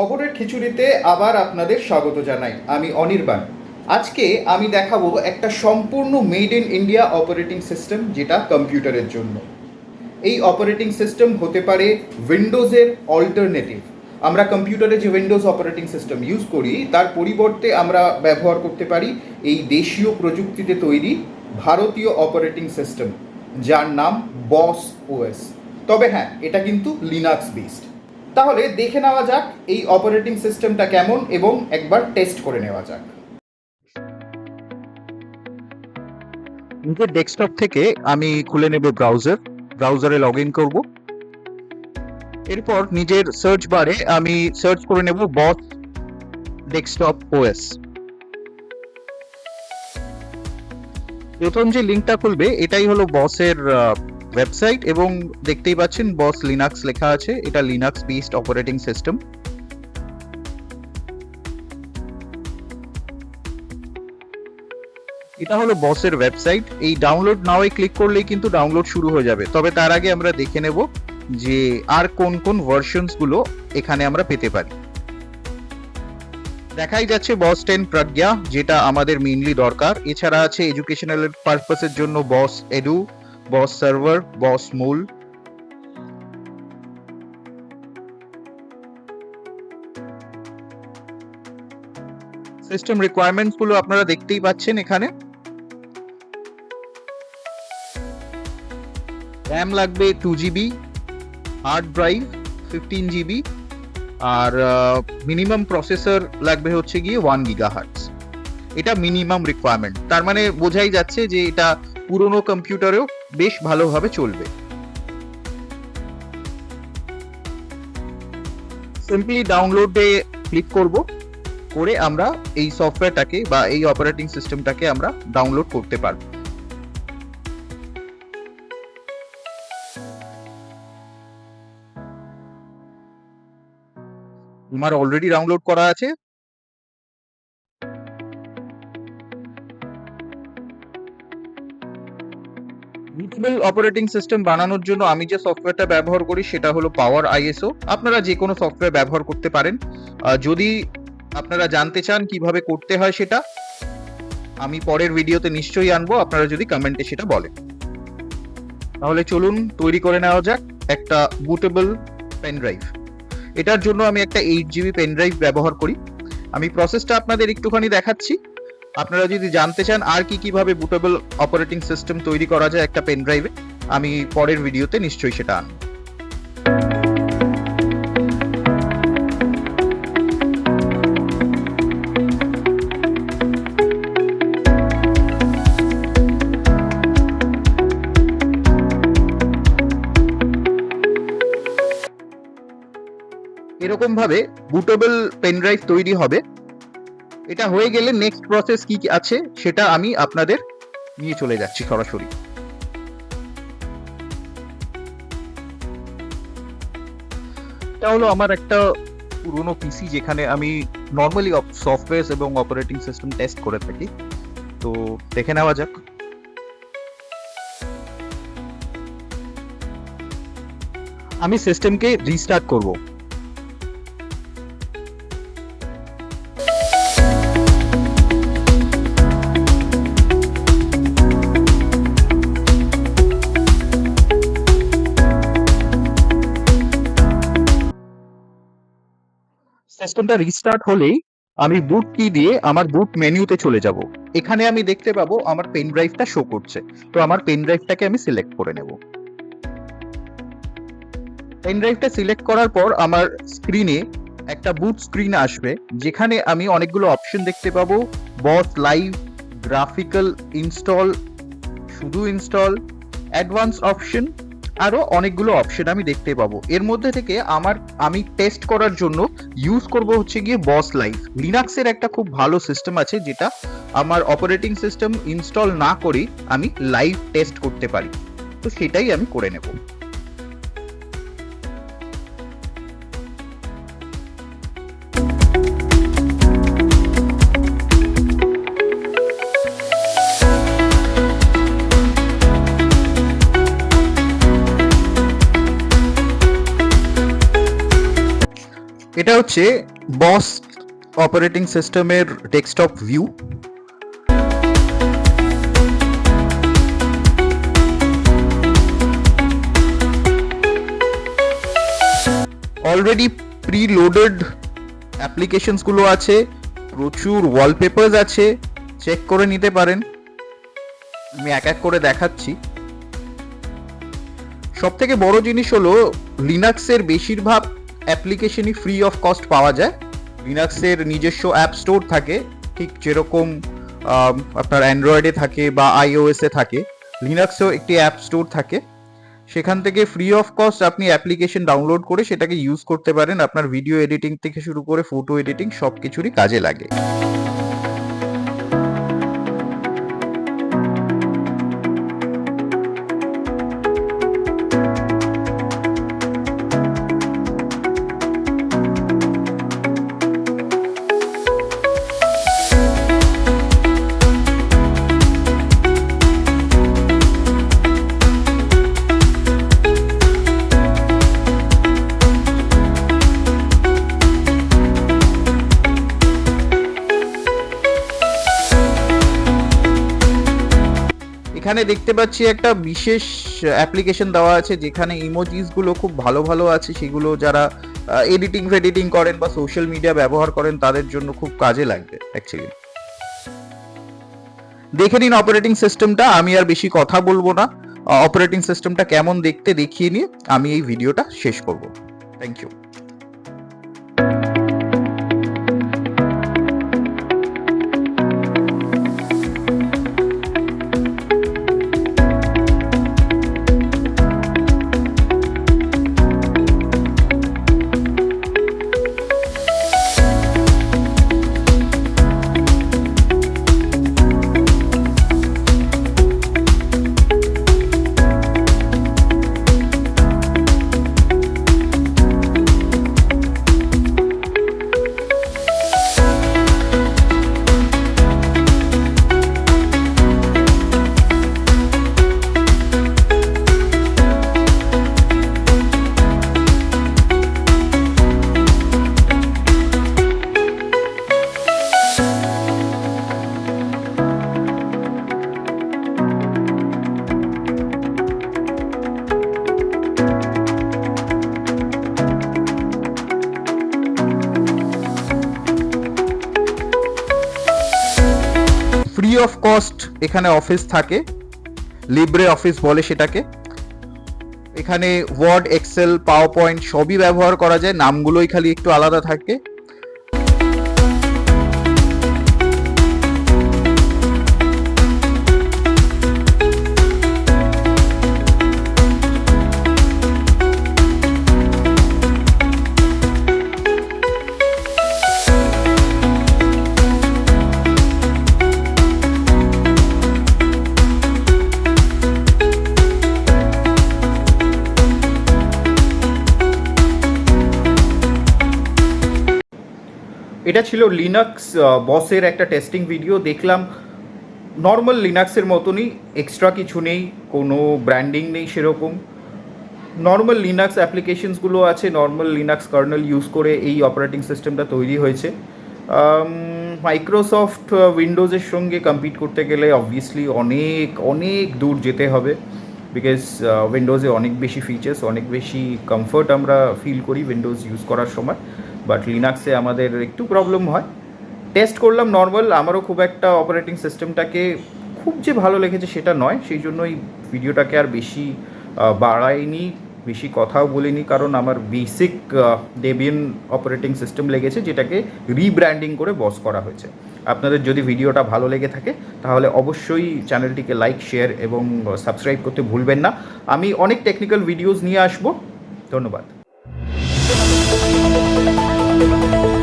খবরের খিচুড়িতে আবার আপনাদের স্বাগত জানাই। আমি অনির্বাণ। আজকে আমি দেখাবো একটা সম্পূর্ণ made in India operating system যেটা কম্পিউটারের জন্য। এই অপারেটিং সিস্টেম হতে পারে উইন্ডোজের অল্টারনেটিভ আমরা কম্পিউটারে যে উইন্ডোজ অপারেটিং সিস্টেম ইউজ করি, তার পরিবর্তে আমরা ব্যবহার করতে পারি এই দেশীয় প্রযুক্তিতে তৈরি ভারতীয় অপারেটিং সিস্টেম যার নাম বস ওএস তবে হ্যাঁ এটা কিন্তু লিনাক্স বেসড তাহলে দেখে নেওয়া যাক এই অপারেটিং সিস্টেমটা কেমন এবং একবার টেস্ট করে নেওয়া যাক। নিজের ডেস্কটপ থেকে আমি খুলে নেব ব্রাউজার ব্রাউজারে লগ ইন করব। এরপর নিজের সার্চ বারে আমি সার্চ করে নেব বস ডেস্কটপ ওএস প্রথম যে লিঙ্কটা খুলবে, এটাই হলো বসের ওয়েবসাইট এবং দেখতেই পাচ্ছেন বস লিনাক্স লেখা আছে। এটা লিনাক্স বেসড অপারেটিং সিস্টেম এটা হলো বসের ওয়েবসাইট এই ডাউনলোড নাওয়ে ক্লিক করলেই কিন্তু ডাউনলোড শুরু হয়ে যাবে। তবে তার আগে আমরা দেখে নেব যে আর কোন কোন ভার্সনসগুলো এখানে আমরা পেতে পারি। দেখাই যাচ্ছে বস টেন প্রজ্ঞা যেটা আমাদের মেইনলি দরকার। এছাড়া আছে এডুকেশনাল পারপাসের জন্য বস এডু বস সার্ভার বস মূল সিস্টেম রিকোয়ারমেন্টসগুলো আপনারা দেখতেই পাচ্ছেন এখানে। র্যাম লাগবে two GB hard drive fifteen GB আর মিনিমাম প্রসেসর লাগবে হচ্ছে গিয়ে ওয়ান গিগা হার্টস এটা মিনিমাম রিকোয়ারমেন্ট তার মানে বোঝাই যাচ্ছে যে এটা পুরোনো কম্পিউটারেও বেশ ভালোভাবে চলবে। সিম্পলি ডাউনলোডে ক্লিক করব, করে আমরা এই সফটওয়্যারটাকে বা এই অপারেটিং সিস্টেমটাকে আমরা ডাউনলোড করতে পারব। আমার অলরেডি ডাউনলোড করা আছে বুটেবল অপারেটিং সিস্টেম বানানোর জন্য আমি যে সফটওয়্যারটা ব্যবহার করি, সেটা হলো পাওয়ার আইএসও আপনারা যে কোনো সফটওয়্যার ব্যবহার করতে পারেন। যদি আপনারা জানতে চান কীভাবে করতে হয় সেটা, আমি পরের ভিডিওতে নিশ্চয়ই আনব। আপনারা যদি কমেন্টে সেটা বলেন। তাহলে চলুন, তৈরি করে নেওয়া যাক একটা বুটেবল পেন ড্রাইভ এটার জন্য আমি একটা এইট জিবি পেন ড্রাইভ ব্যবহার করি। আমি প্রসেসটা আপনাদের একটুখানি দেখাচ্ছি। আপনারা যদি জানতে চান আর কি কীভাবে বুটেবল অপারেটিং সিস্টেম তৈরি করা যায় একটা পেন ড্রাইভে আমি পরের ভিডিওতে নিশ্চয়ই সেটা আনব। এরকম ভাবে বুটেবল পেন ড্রাইভ তৈরি হবে। এটা হয়ে গেলে নেক্সট প্রসেস কি আছে সেটা আমি আপনাদের নিয়ে চলে যাচ্ছি সরাসরি। এটা হলো আমার একটা পুরনো পিসি যেখানে আমি নর্মালি সফটওয়্যার এবং অপারেটিং সিস্টেম টেস্ট করে থাকি। তো দেখে নেওয়া যাক। আমি সিস্টেমকে রিস্টার্ট করব। সিস্টেমটা রিস্টার্ট হলেই আমি বুট কি দিয়ে আমার বুট মেনুতে চলে যাব। এখানে আমি দেখতে পাবো আমার পেন ড্রাইভটা শো করছে। তো আমার পেন ড্রাইভটাকে আমি সিলেক্ট করে নেব। পেন ড্রাইভটা সিলেক্ট করার পর আমার স্ক্রিনে একটা বুট স্ক্রিন আসবে। যেখানে আমি অনেকগুলো অপশন দেখতে পাবো। বস লাইভ গ্রাফিক্যাল ইনস্টল শুধু ইনস্টল অ্যাডভান্স অপশন আরও অনেকগুলো অপশন আমি দেখতে পাবো। এর মধ্যে থেকে আমার, আমি টেস্ট করার জন্য ইউজ করব হচ্ছে গিয়ে বস লাইভ লিনাক্সের একটা খুব ভালো সিস্টেম আছে যেটা আমার অপারেটিং সিস্টেম ইনস্টল না করেই আমি লাইভ টেস্ট করতে পারি। তো সেটাই আমি করে নেব। এটা হচ্ছে বস অপারেটিং সিস্টেমের desktop view. Already preloaded অ্যাপ্লিকেশনসগুলো আছে, প্রচুর ওয়ালপেপার্স আছে চেক করে নিতে পারেন। আমি এক এক করে দেখাচ্ছি। সব থেকে বড় জিনিস হলো লিনাক্সের বেশিরভাগ অ্যাপ্লিকেশনই ফ্রি অফ কস্ট পাওয়া যায়। লিনাক্সের নিজস্ব অ্যাপ স্টোর থাকে, ঠিক যেরকম আপনার অ্যান্ড্রয়েডে থাকে বা আইওএসে থাকে। লিনাক্সেও একটি অ্যাপ স্টোর থাকে। সেখান থেকে ফ্রি অফ কস্ট আপনি অ্যাপ্লিকেশন ডাউনলোড করে সেটাকে ইউজ করতে পারেন। আপনার ভিডিও এডিটিং থেকে শুরু করে ফটো এডিটিং সব কিছুরই কাজে লাগে। এখানে দেখতে পাচ্ছি একটা বিশেষ অ্যাপ্লিকেশন দেওয়া আছে যেখানে ইমোজিসগুলো খুব ভালো ভালো আছে। সেগুলো যারা এডিটিং ফেডিটিং করেন বা সোশ্যাল মিডিয়া ব্যবহার করেন, তাদের জন্য খুব কাজে লাগবে অ্যাকচুয়ালি দেখে নিন অপারেটিং সিস্টেমটা আমি আর বেশি কথা বলব না। অপারেটিং সিস্টেমটা কেমন দেখতে দেখিয়ে নিয়ে আমি এই ভিডিওটা শেষ করব। Thank you free of cost এখানে অফিস থাকে লিব্রে অফিস বলে সেটাকে। এখানে ওয়ার্ড এক্সেল পাওয়ার পয়েন্ট সবই ব্যবহার করা যায়, নামগুলোই খালি একটু আলাদা থাকে। এটা ছিল লিনাক্স বসের একটা টেস্টিং ভিডিও দেখলাম নর্মাল লিনাক্সের মতনই এক্সট্রা কিছু নেই, কোনো ব্র্যান্ডিং নেই সেরকম। নর্মাল লিনাক্স অ্যাপ্লিকেশনসগুলো আছে নর্মাল লিনাক্স কার্নেল ইউজ করে এই অপারেটিং সিস্টেমটা তৈরি হয়েছে। মাইক্রোসফট উইন্ডোজের সঙ্গে কম্পিট করতে গেলে অবভিয়াসলি অনেক অনেক দূর যেতে হবে। বিকজ উইন্ডোজে অনেক বেশি ফিচার্স অনেক বেশি কমফর্ট আমরা ফিল করি উইন্ডোজ ইউজ করার সময়। বাট লিনাক্সে আমাদের একটু প্রবলেম হয়। টেস্ট করলাম নর্মাল আমারও খুব একটা অপারেটিং সিস্টেমটাকে খুব যে ভালো লেগেছে সেটা নয়, সেই জন্য এই ভিডিওটাকে আর বেশি বাড়াইনি, বেশি কথাও বলিনি, কারণ আমার বেসিক ডেবিয়ান অপারেটিং সিস্টেম লেগেছে, যেটাকে রিব্র্যান্ডিং করে বস করা হয়েছে। আপনাদের যদি ভিডিওটা ভালো লেগে থাকে, তাহলে অবশ্যই চ্যানেলটিকে লাইক শেয়ার এবং সাবস্ক্রাইব করতে ভুলবেন না। আমি অনেক টেকনিক্যাল ভিডিওস নিয়ে আসব। ধন্যবাদ। thank you